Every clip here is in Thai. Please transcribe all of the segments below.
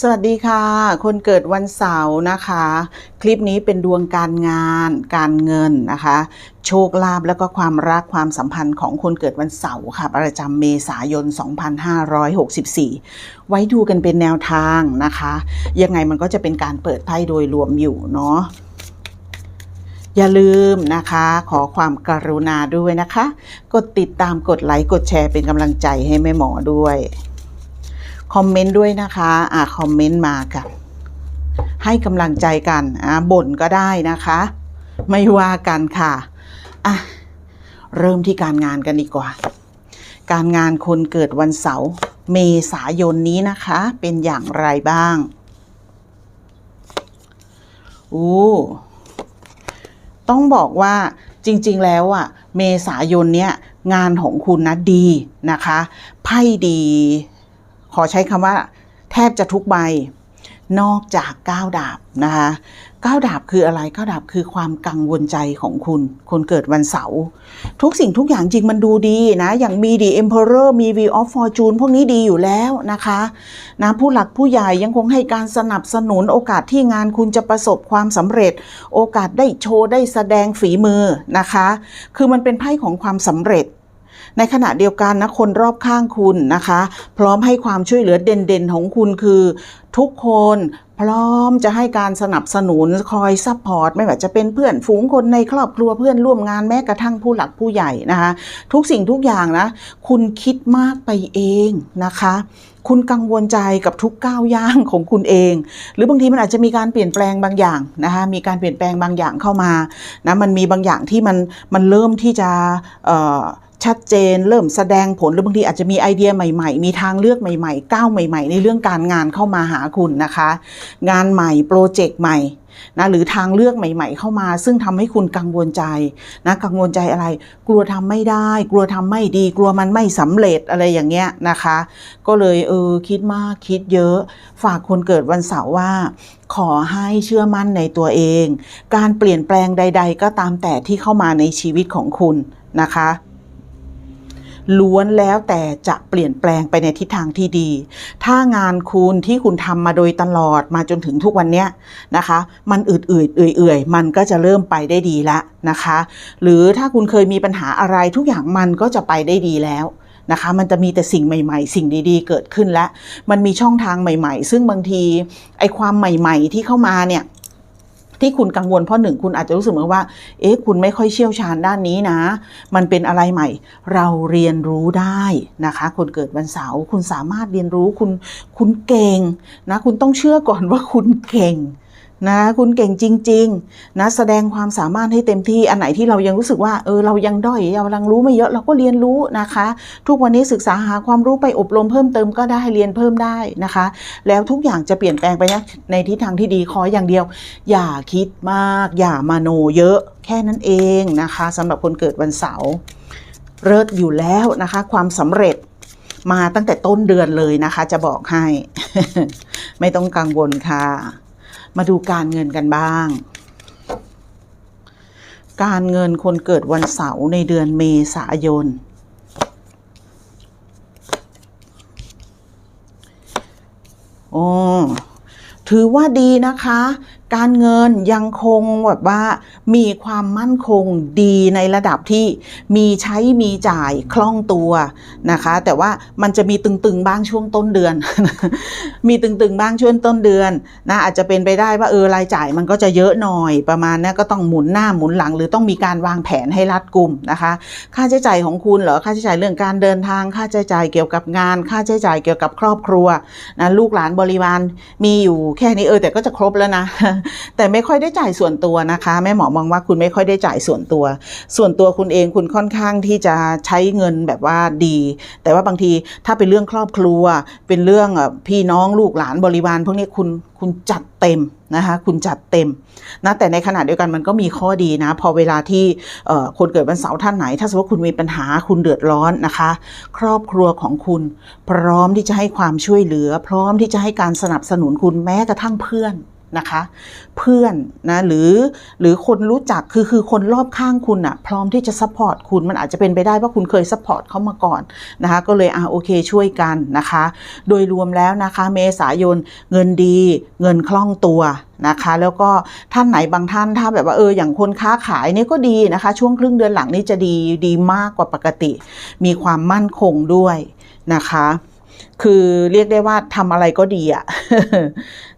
สวัสดีค่ะ คนเกิดวันเสาร์นะคะ คลิปนี้เป็นดวงการงาน การเงินนะคะ โชคลาภแล้วก็ความรักความสัมพันธ์ของคนเกิดวันเสาร์ค่ะ ประจำเมษายน 2564 ไว้ดูกันเป็นแนวทางนะคะ ยังไงมันก็จะเป็นการเปิดไพ่โดยรวมอยู่เนาะอย่าลืมนะคะ ขอความกรุณาด้วยนะคะ กดติดตามกดไลค์กดแชร์เป็นกำลังใจให้แม่หมอด้วย คอมเมนต์ด้วยนะคะอ่าคอมเมนต์มากันให้กำลังใจกันอ่าบ่นก็ได้นะคะ ไม่ว่ากันค่ะอะเริ่มที่การงานกันดีกว่า การงานคนเกิดวันเสาร์เมษายนนี้นะคะ เป็นอย่างไรบ้างอู้ต้องบอกว่าจริง ๆ แล้วอะ เมษายนเนี้ยงานของคุณนะดีนะคะ ไพ่ดี ขอใช้คำว่า แทบจะทุกใบ นอกจากก้าวดาบนะคะก้าวดาบคืออะไรก้าวดาบคือความกังวลใจของคุณ คนเกิดวันเสาร์ทุกสิ่งทุกอย่างจริงมันดูดีนะ อย่างมีดี Emperor มี Wheel of Fortune พวกนี้ดีอยู่แล้วนะคะนะผู้หลักผู้ใหญ่ยังคงให้การสนับสนุนโอกาสที่งานคุณจะประสบความสำเร็จ โอกาสได้โชว์ได้แสดงฝีมือนะคะ คือมันเป็นไพ่ของความสำเร็จ ในขณะเดียวกันนะคนรอบข้างคุณนะคะ พร้อมให้ความช่วยเหลือเด่นๆของคุณคือ ทุกคนพร้อมจะให้การสนับสนุนคอยซัพพอร์ตไม่ว่าจะเป็นเพื่อนฝูงคนในครอบครัวเพื่อนร่วมงานแม้กระทั่งผู้หลักผู้ใหญ่นะคะ ทุกสิ่งทุกอย่างนะ คุณคิดมากไปเองนะคะคุณกังวลใจกับทุกก้าวย่างของคุณเอง หรือบางทีมันอาจจะมีการเปลี่ยนแปลงบางอย่างนะคะมีการเปลี่ยนแปลงบางอย่างเข้ามานะมันมีบางอย่างที่มันมันเริ่มที่จะเอ่อ ชัดเจน เริ่มแสดงผลหรือบางทีอาจจะมีไอเดียใหม่ ๆ มีทางเลือกใหม่ๆ ก้าวใหม่ ๆ ในเรื่องการงานเข้ามาหาคุณนะคะ งานใหม่โปรเจกต์ใหม่นะหรือทางเลือกใหม่ ๆ เข้ามา ซึ่งทำให้คุณกังวลใจนะกังวลใจอะไร กลัวทำไม่ได้ กลัวทำไม่ดี กลัวมันไม่สำเร็จอะไรอย่างเงี้ยนะคะ ก็เลยเออคิดมากคิดเยอะ ฝากคนเกิดวันเสาร์ว่า ขอให้เชื่อมั่นในตัวเอง การเปลี่ยนแปลงใด ๆ ก็ตามแต่ที่เข้ามาในชีวิตของคุณนะคะ ล้วนแล้วแต่จะเปลี่ยนแปลงไปในทิศทางที่ดี ถ้างานคุณที่คุณทำมาโดยตลอดมาจนถึงทุกวันเนี้ยนะคะ มันอืดๆเอื่อยๆมันก็จะเริ่มไปได้ดีแล้วนะคะ หรือถ้าคุณเคยมีปัญหาอะไรทุกอย่างมันก็จะไปได้ดีแล้วนะคะมันจะมีแต่สิ่งใหม่ๆ สิ่งดีๆ เกิดขึ้นแล้วมันมีช่องทางใหม่ ๆ ซึ่งบางทีไอ้ความใหม่ ๆ ที่เข้ามาเนี่ย ที่คุณกังวลเพราะหนึ่งคุณอาจจะรู้สึกเหมือนว่า เอ๊ะคุณไม่ค่อยเชี่ยวชาญด้านนี้นะ มันเป็นอะไรใหม่ เราเรียนรู้ได้นะคะ คนเกิดวันเสาร์คุณสามารถเรียนรู้คุณคุณเก่งนะ คุณต้องเชื่อก่อนว่าคุณเก่ง นะคุณเก่งจริง ๆ นะแสดงความสามารถให้เต็มที่อันไหนที่เรายังรู้สึกว่าเออเรายังด้อยเรายังรู้ไม่เยอะเราก็เรียนรู้นะคะ ทุกวันนี้ศึกษาหาความรู้ไปอบรมเพิ่มเติมก็ได้เรียนเพิ่มได้นะคะ แล้วทุกอย่างจะเปลี่ยนแปลงไปนะในทิศทางที่ดีขออย่างเดียว อย่าคิดมาก อย่ามาโนเยอะแค่นั้นเองนะคะสำหรับคนเกิดวันเสาร์เลิศอยู่แล้วนะคะ ความสำเร็จมาตั้งแต่ต้นเดือนเลยนะคะ จะบอกให้ ไม่ต้องกังวลค่ะ มาดูการเงินกันบ้าง การเงินคนเกิดวันเสาร์ในเดือนเมษายน โอ้ถือว่าดีนะคะการเงินยังคงแบบว่า มีความมั่นคงดีในระดับที่มีใช้มีจ่ายคล่องตัวนะคะ แต่ว่ามันจะมีตึงๆบ้างช่วงต้นเดือน มีตึงๆบ้างช่วงต้นเดือนนะอาจจะเป็นไปได้ว่าเออรายจ่ายมันก็จะเยอะหน่อยประมาณนี้ก็ต้องหมุนหน้าหมุนหลัง หรือต้องมีการวางแผนให้รัดกุมนะคะ ค่าใช้จ่ายของคุณเหรอค่าใช้จ่ายเรื่องการเดินทาง ค่าใช้จ่ายเกี่ยวกับงาน ค่าใช้จ่ายเกี่ยวกับครอบครัวนะลูกหลานบริวารมีอยู่แค่นี้เออแต่ก็จะครบแล้วนะแต่ไม่ค่อยได้จ่ายส่วนตัวนะคะ แม่หมอมองว่าคุณไม่ค่อยได้จ่ายส่วนตัว ส่วนตัวคุณเองคุณค่อนข้างที่จะใช้เงินแบบว่าดี แต่ว่าบางทีถ้าเป็นเรื่องครอบครัว เป็นเรื่องพี่น้องลูกหลานบริวารพวกนี้คุณคุณจัดเต็มนะคะคุณจัดเต็มนะแต่ในขณะเดียวกันมันก็มีข้อดีนะ พอเวลาที่คนเกิดวันเสาร์ท่านไหน ถ้าสมมติว่าคุณมีปัญหาคุณเดือดร้อนนะคะ ครอบครัวของคุณ พร้อมที่จะให้ความช่วยเหลือ พร้อมที่จะให้การสนับสนุนคุณแม้กระทั่งเพื่อน นะคะ เพื่อนนะหรือหรือคนรู้จักคือคือคนรอบข้างคุณอะพร้อมที่จะซัพพอร์ตคุณมันอาจจะเป็นไปได้ว่าคุณเคยซัพพอร์ตเขามาก่อนนะคะ ก็เลยอ่าโอเคช่วยกันนะคะ โดยรวมแล้วนะคะ เมษายนเงินดี เงินคล่องตัวนะคะ แล้วก็ท่านไหนบางท่านถ้าแบบว่าเอออย่างคนค้าขายเนี่ยก็ดีนะคะ ช่วงครึ่งเดือนหลังนี่จะดีดีมากกว่าปกติ มีความมั่นคงด้วยนะคะ คือเรียกได้ว่าทำอะไรก็ดีอะ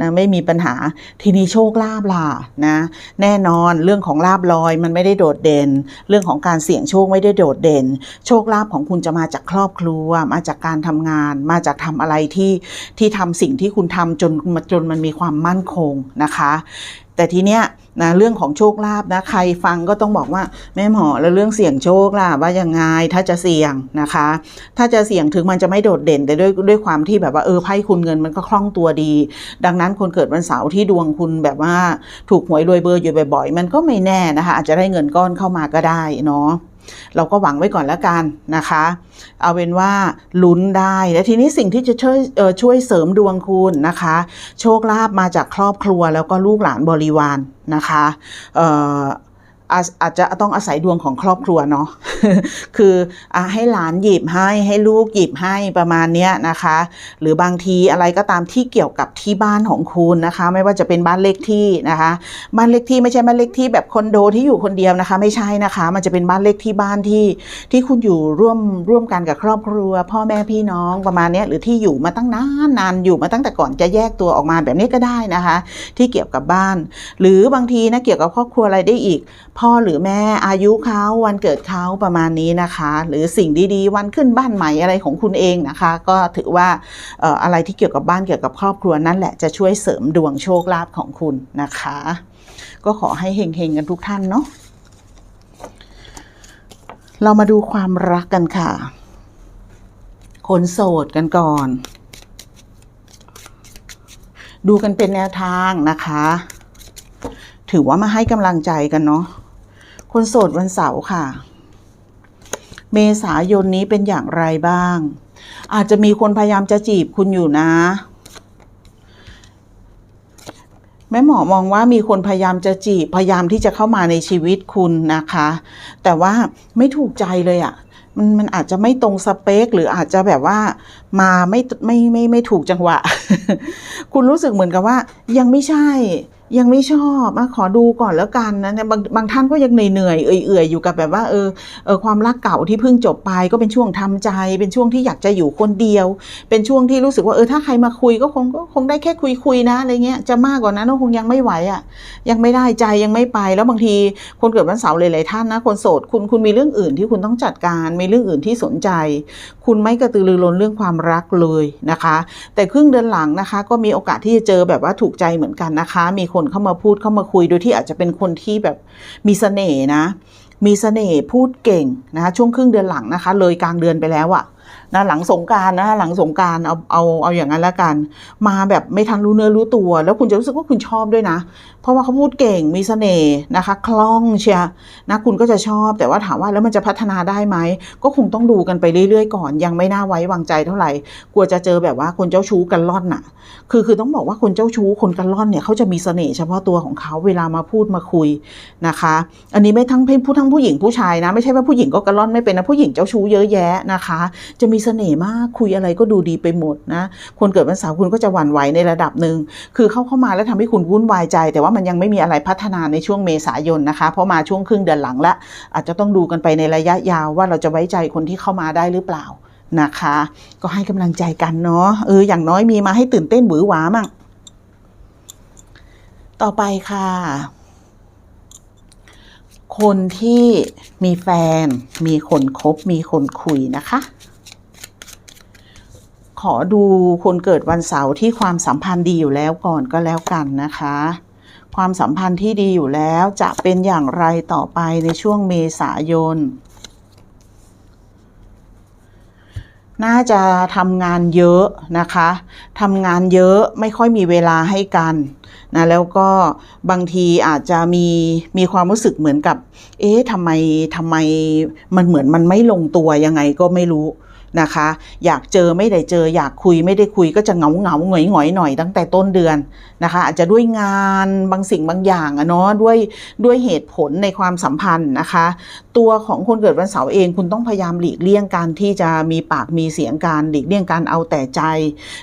นะไม่มีปัญหาทีนี้โชคลาภล่ะนะแน่นอนเรื่องของลาบลอยมันไม่ได้โดดเด่น เรื่องของการเสี่ยงโชคไม่ได้โดดเด่น โชคลาภของคุณจะมาจากครอบครัว มาจากการทำงาน มาจากทำอะไรที่ที่ทำสิ่งที่คุณทำจนจนมันมีความมั่นคงนะคะ แต่ทีเนี้ย นะเรื่องของโชคลาภนะใครฟังก็ต้องบอกว่าแม่หมอแล้วเรื่องเสี่ยงโชคล่ะว่ายังไงถ้าจะเสี่ยงนะคะ ถ้าจะเสี่ยงถึงมันจะไม่โดดเด่นแต่ด้วยด้วยความที่แบบว่าเออไพ่คุณเงินมันก็คล่องตัวดี ดังนั้นคนเกิดวันเสาร์ที่ดวงคุณแบบว่าถูกหวยรวยเบอร์อยู่บ่อยๆ มันก็ไม่แน่นะคะ อาจจะได้เงินก้อนเข้ามาก็ได้เนาะ เราก็หวังไว้ก่อนแล้วกันนะคะ เอาเป็นว่าลุ้นได้ และทีนี้สิ่งที่จะช่วยเอ่อช่วยเสริมดวงคุณนะคะ โชคลาภมาจากครอบครัวแล้วก็ลูกหลานบริวารนะคะอาอาจจะต้องอาศัยดวงของครอบครัวเนาะ คืออะให้หลานหยิบให้ให้ลูกหยิบให้ประมาณเนี้ยนะคะ หรือบางทีอะไรก็ตามที่เกี่ยวกับที่บ้านของคุณนะคะ ไม่ว่าจะเป็นบ้านเลขที่นะคะ บ้านเลขที่ไม่ใช่บ้านเลขที่แบบคอนโดที่อยู่คนเดียวนะคะ ไม่ใช่นะคะ มันจะเป็นบ้านเลขที่บ้านที่ที่คุณอยู่ร่วมร่วมกันกับครอบครัว พ่อแม่พี่น้องประมาณเนี้ยหรือที่อยู่มาตั้งนานนานอยู่มาตั้งแต่ก่อนจะแยกตัวออกมาแบบนี้ก็ได้นะคะ ที่เกี่ยวกับบ้าน หรือบางทีนะเกี่ยวกับครอบครัวอะไรได้อีก พ่อหรือแม่อายุเขาวันเกิดเขาประมาณนี้นะคะ หรือสิ่งดีๆ วันขึ้นบ้านใหม่อะไรของคุณเองนะคะ ก็ถือว่าเอ่ออะไรที่เกี่ยวกับบ้านเกี่ยวกับครอบครัวนั่นแหละจะช่วยเสริมดวงโชคลาภของคุณนะคะ ก็ขอให้เฮงๆกันทุกท่านเนาะเรามาดูความรักกันค่ะ คนโสดกันก่อน ดูกันเป็นแนวทางนะคะ ถือว่ามาให้กำลังใจกันเนาะ คนโสดวันเสาร์ค่ะ เมษายนนี้เป็นอย่างไรบ้าง อาจจะมีคนพยายามจะจีบคุณอยู่นะ แม่หมอมองว่ามีคนพยายามจะจีบพยายามที่จะเข้ามาในชีวิตคุณนะคะ แต่ว่าไม่ถูกใจเลยอะ่ะมันมันอาจจะไม่ตรงสเปค หรืออาจจะแบบว่ามาไม่ไม่ไม่ไม่ถูกจังหวะ คุณรู้สึกเหมือนกับว่า ยังไม่ใช่ ยังไม่ชอบอขอดูก่อนแล้วกันนะเนี่ยบางบางท่านก็ยังเหนื่อยเอื่อยๆอยู่กับแบบว่าเออเออความรักเก่าที่เพิ่งจบไปก็เป็นช่วงทำใจ เป็นช่วงที่อยากจะอยู่คนเดียว เป็นช่วงที่รู้สึกว่าเออถ้าใครมาคุยก็คงก็คงได้แค่คุยคุยๆนะอะไรเงี้ยจะมากกว่านั้นก็คงยังไม่ไหวอะ่ะยังไม่ได้ใจยังไม่ไปแล้วบางทีคนเกิดวันเสาร์หลายๆท่านนะคนโสดคุณคุณมีเรื่องอื่นที่คุณต้องจัดการมีเรื่องอื่นที่สนใจ คุณไม่กระตือรือร้นเรื่องความรักเลยนะคะ แต่ครึ่งเดือนหลังนะคะ ก็มีโอกาสที่จะเจอแบบว่าถูกใจเหมือนกันนะคะ มีคนเข้ามาพูดเข้ามาคุย โดยที่อาจจะเป็นคนที่แบบมีเสน่ห์นะ มีเสน่ห์พูดเก่งนะคะช่วงครึ่งเดือนหลังนะคะ เลยกลางเดือนไปแล้วอะ นะหลังสงการนะหลังสงการเอาเอาเอาอย่างนั้นละกัน มาแบบไม่ทันรู้เนื้อรู้ตัว แล้วคุณจะรู้สึกว่าคุณชอบด้วยนะ เพราะว่าเขาพูดเก่งมีเสน่ห์นะคะคล่องเชียร์นะคุณก็จะชอบ แต่ว่าถามว่าแล้วมันจะพัฒนาได้ไหมก็คงต้องดูกันไปเรื่อยๆ ก่อน ยังไม่น่าไว้วางใจเท่าไหร่กลัวจะเจอแบบว่าคนเจ้าชู้กันล่อนน่ะ คือคือต้องบอกว่าคนเจ้าชู้คนกันล่อนเนี่ยเขาจะมีเสน่ห์เฉพาะตัวของเขาเวลามาพูดมาคุยนะคะ อันนี้ไม่ทั้งผู้ทั้งผู้หญิงผู้ชายนะ ไม่ใช่ว่าผู้หญิงก็กันล่อนไม่เป็นนะผู้หญิงเจ้าชู้เยอะแยะนะคะ จะมีเสน่ห์มากคุยอะไรก็ดูดีไปหมดนะคนเกิดวันเสาร์คุณก็จะหวั่นไหวในระดับหนึ่งคือเข้าเข้ามาแล้วทำให้คุณวุ่นวายใจ แต่ว่ามันยังไม่มีอะไรพัฒนาในช่วงเมษายนนะคะ เพราะมาช่วงครึ่งเดือนหลังละอาจจะต้องดูกันไปในระยะยาวว่าเราจะไว้ใจคนที่เข้ามาได้หรือเปล่านะคะ ก็ให้กำลังใจกันเนาะเอออย่างน้อยมีมาให้ตื่นเต้นหวือหวามั่งต่อไปค่ะ คนที่มีแฟน มีคนคบ มีคนคุยนะคะ ขอดูคนเกิดวันเสาร์ที่ความสัมพันธ์ดีอยู่แล้วก่อนก็แล้วกันนะคะ ความสัมพันธ์ที่ดีอยู่แล้วจะเป็นอย่างไรต่อไปในช่วงเมษายน น่าจะทำงานเยอะนะคะทำงานเยอะไม่ค่อยมีเวลาให้กันนะแล้วก็บางทีอาจจะมีมีความรู้สึกเหมือนกับ เอ๊ะทำไมทำไมมันเหมือนมันไม่ลงตัวยังไงก็ไม่รู้ นะคะ อยากเจอไม่ได้เจอ อยากคุยไม่ได้คุยก็จะเหงาเหงาหงอยหงอยหน่อยตั้งแต่ต้นเดือนนะคะ อาจจะด้วยงานบางสิ่งบางอย่างอะเนาะด้วยด้วยเหตุผลในความสัมพันธ์นะคะ ตัวของคนเกิดวันเสาร์เองคุณต้องพยายามหลีกเลี่ยงการที่จะมีปากมีเสียงการหลีกเลี่ยงการเอาแต่ใจ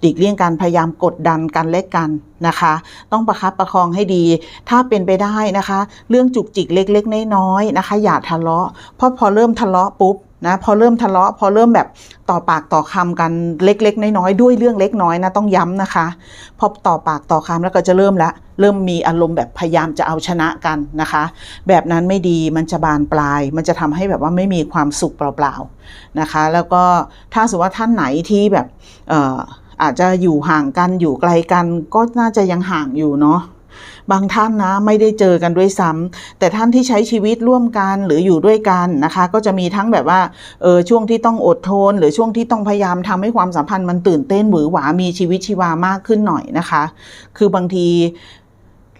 หลีกเลี่ยงการพยายามกดดันกันและกันนะคะ ต้องประคับประคองให้ดี ถ้าเป็นไปได้นะคะ เรื่องจุกจิกเล็กๆน้อยๆนะคะ อย่าทะเลาะเพราะพอเริ่มทะเลาะปุ๊บ นะพอเริ่มทะเลาะพอเริ่มแบบต่อปากต่อคำกันเล็ก ๆ น้อยๆด้วยเรื่องเล็กน้อยนะต้องย้ำนะคะพอต่อปากต่อคำแล้วก็จะเริ่มละเริ่มมีอารมณ์แบบพยายามจะเอาชนะกันนะคะ แบบนั้นไม่ดีมันจะบานปลาย มันจะทำให้แบบว่าไม่มีความสุขเปล่าๆนะคะ แล้วก็ถ้าสมมติว่าท่านไหนที่แบบอออาจจะอยู่ห่างกันอยู่ไกลกันก็น่าจะยังห่างอยู่เนาะ บางท่านนะไม่ได้เจอกันด้วยซ้ำแต่ท่านที่ใช้ชีวิตร่วมกันหรืออยู่ด้วยกันนะคะ ก็จะมีทั้งแบบว่าเออช่วงที่ต้องอดทน หรือช่วงที่ต้องพยายามทำให้ความสัมพันธ์มันตื่นเต้นหวือหวามีชีวิตชีวามากขึ้นหน่อยนะคะ คือบางที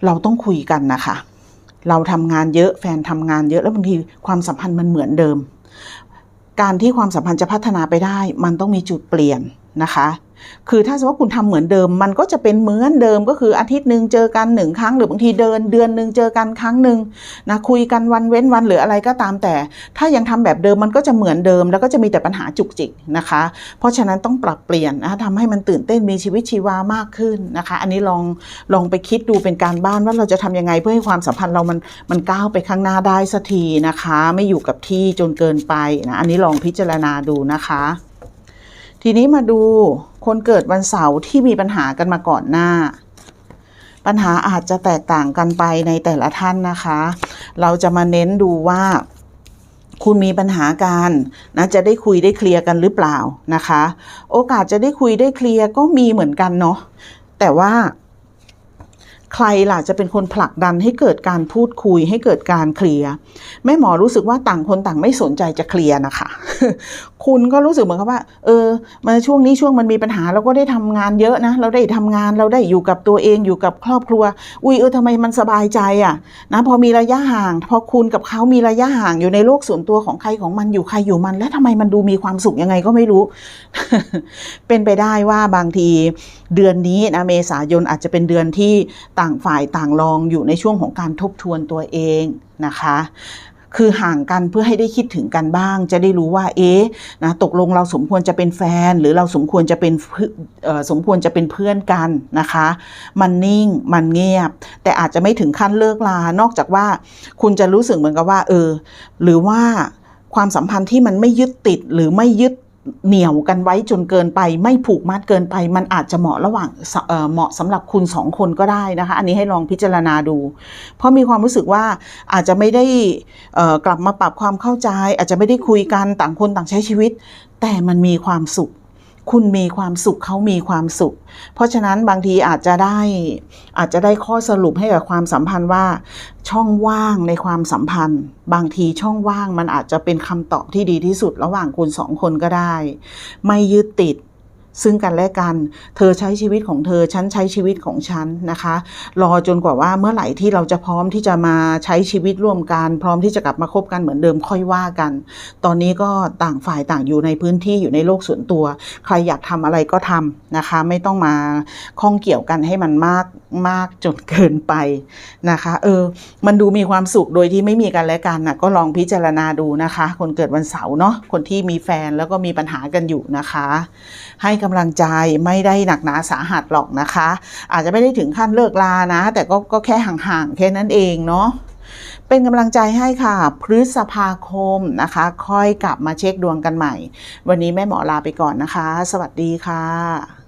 เราต้องคุยกันนะคะ เราทำงานเยอะแฟนทำงานเยอะแล้วบางทีความสัมพันธ์มันเหมือนเดิม การที่ความสัมพันธ์จะพัฒนาไปได้ มันต้องมีจุดเปลี่ยน นะคะ คือถ้าสมมติว่าคุณทำเหมือนเดิม มันก็จะเป็นเหมือนเดิมก็คืออาทิตย์หนึ่งเจอกันหนึ่งครั้ง หรือบางทีเดินเดือนหนึ่งเจอกันครั้งหนึ่งนะคุยกันวันเว้นวันหรืออะไรก็ตามแต่ ถ้ายังทำแบบเดิมมันก็จะเหมือนเดิม แล้วก็จะมีแต่ปัญหาจุกจิกนะคะ เพราะฉะนั้นต้องปรับเปลี่ยนนะคะทำให้มันตื่นเต้นมีชีวิตชีวามากขึ้นนะคะ อันนี้ลองลองไปคิดดูเป็นการบ้านว่าเราจะทำยังไงเพื่อให้ความสัมพันธ์เรามันมันก้าวไปข้างหน้าได้สักทีนะคะ ไม่อยู่กับที่จนเกินไปนะอันนี้ลองพิจารณาดูนะคะ ทีนี้มาดูคนเกิดวันเสาร์ที่มีปัญหากันมาก่อนหน้า ปัญหาอาจจะแตกต่างกันไปในแต่ละท่านนะคะ เราจะมาเน้นดูว่าคุณมีปัญหาการนะจะได้คุยได้เคลียร์กันหรือเปล่านะคะ โอกาสจะได้คุยได้เคลียร์ก็มีเหมือนกันเนาะแต่ว่า ใครล่ะจะเป็นคนผลักดันให้เกิดการพูดคุยให้เกิดการเคลียร์แม่หมอรู้สึกว่าต่างคนต่างไม่สนใจจะเคลียร์นะคะ คุณก็รู้สึกเหมือนกับว่า เออมาช่วงนี้ช่วงมันมีปัญหาเราก็ได้ทำงานเยอะนะ เราได้ทำงานเราได้อยู่กับตัวเองอยู่กับครอบครัว อุ้ยเออทำไมมันสบายใจอะ่ะนะพอมีระยะห่าง พอคุณกับเขามีระยะห่างอยู่ในโลกส่วนตัวของใครของมันอยู่ใครอยู่มัน แล้วทำไมมันดูมีความสุขยังไงก็ไม่รู้ เป็นไปได้ว่าบางที เดือนนี้นะเมษายนอาจจะเป็นเดือนที่ต่างฝ่ายต่างลองอยู่ในช่วงของการทบทวนตัวเองนะคะคือห่างกันเพื่อให้ได้คิดถึงกันบ้าง จะได้รู้ว่า เอ๊ะนะตกลงเราสมควรจะเป็นแฟน หรือเราสมควรจะเป็นสมควรจะเป็นเพื่อนกันนะคะ มันนิ่งมันเงียบ แต่อาจจะไม่ถึงขั้นเลิกลานอกจากว่า คุณจะรู้สึกเหมือนกับว่า เออ หรือว่าความสัมพันธ์ที่มันไม่ยึดติดหรือไม่ยึด เหนี่ยวกันไว้จนเกินไป ไม่ผูกมัดเกินไป มันอาจจะเหมาะระหว่างเเหมาะสำหรับคุณสองคนก็ได้นะคะ อันนี้ให้ลองพิจารณาดู เพราะมีความรู้สึกว่าอาจจะไม่ได้กลับมาปรับความเข้าใจ อาจจะไม่ได้คุยกันต่างคนต่างใช้ชีวิต แต่มันมีความสุข คุณมีความสุขเขามีความสุข เพราะฉะนั้นบางทีอาจจะได้อาจจะได้ข้อสรุปให้กับความสัมพันธ์ว่า ช่องว่างในความสัมพันธ์ บางทีช่องว่างมันอาจจะเป็นคำตอบที่ดีที่สุดระหว่างคุณสองคนก็ได้ ไม่ยึดติด ซึ่งกันและกัน เธอใช้ชีวิตของเธอ ฉันใช้ชีวิตของฉันนะคะ รอจนกว่าว่าเมื่อไหร่ที่เราจะพร้อมที่จะมาใช้ชีวิตร่วมกัน พร้อมที่จะกลับมาคบกันเหมือนเดิมค่อยว่ากัน ตอนนี้ก็ต่างฝ่ายต่างอยู่ในพื้นที่อยู่ในโลกส่วนตัว ใครอยากทำอะไรก็ทำนะคะ ไม่ต้องมาข้องเกี่ยวกันให้มันมากมากจนเกินไปนะคะ เออ มันดูมีความสุขโดยที่ไม่มีกันและกันนะก็ลองพิจารณาดูนะคะ คนเกิดวันเสาร์เนาะคนที่มีแฟนแล้วก็มีปัญหากันอยู่นะคะ ให้กำลังใจไม่ได้หนักหนาสาหัสหรอกนะคะ อาจจะไม่ได้ถึงขั้นเลิกลานะ แต่ก็ก็แค่ห่างๆแค่นั้นเองเนาะเป็นกำลังใจให้ค่ะ พฤษภาคมนะคะ ค่อยกลับมาเช็คดวงกันใหม่ วันนี้แม่หมอลาไปก่อนนะคะ สวัสดีค่ะ